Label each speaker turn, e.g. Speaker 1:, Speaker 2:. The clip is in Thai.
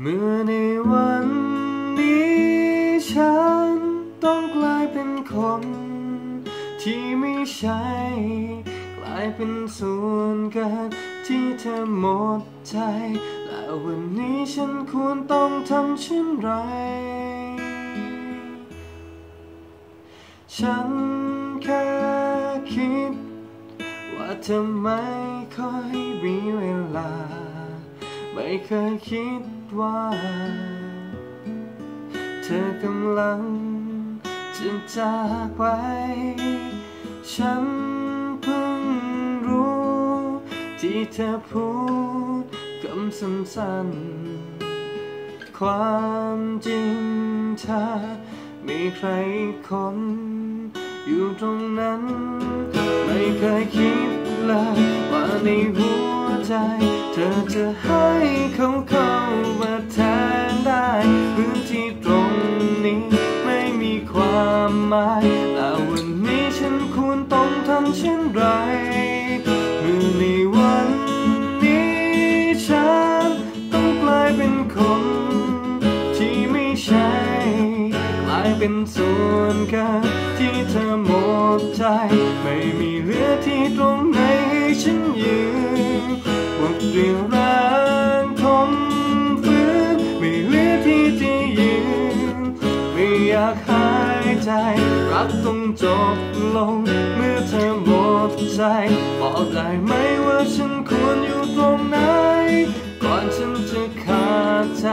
Speaker 1: เมื่อในวันนี้ฉันต้องกลายเป็นคน ที่ไม่ใช่ กลายเป็นส่วนเกินที่เธอหมดใจ และวันนี้ฉันควรต้องทำเช่นไร ฉันแค่คิด ว่าเธอไม่ค่อยมีเวลา ไม่เคยคิดว่า เธอกำลังจะจากไป ฉันเพิ่งรู้ ที่เธอพูดคำสั้นๆความจริงเธอมีใครคนอยู่ตรงนั้น ไม่เคยคิดเลยว่าในหัว ใจ เธอจะให้เขาเข้ามาแทนได้พื้นที่ตรงนี้ไม่มีความหมายแต่วันนี้ฉันควรต้องทำเช่นไรเมื่อในวันนี้ฉันต้องกลายเป็นคน ที่ไม่ใช่กลายเป็นส่วนเกินที่เธอหมดใจ ไม่มีเหลือที่ตรงไหน ฉันยืนหมดเรี่ยวแรงทนฝืนไม่เหลือที่จะยืนไม่อยากหายใจ รักต้องจบลง เมื่อเธอหมดใจ บอกได้ไหมว่าฉันควรอยู่ตรงไหน ก่อนฉันจะขาดใจ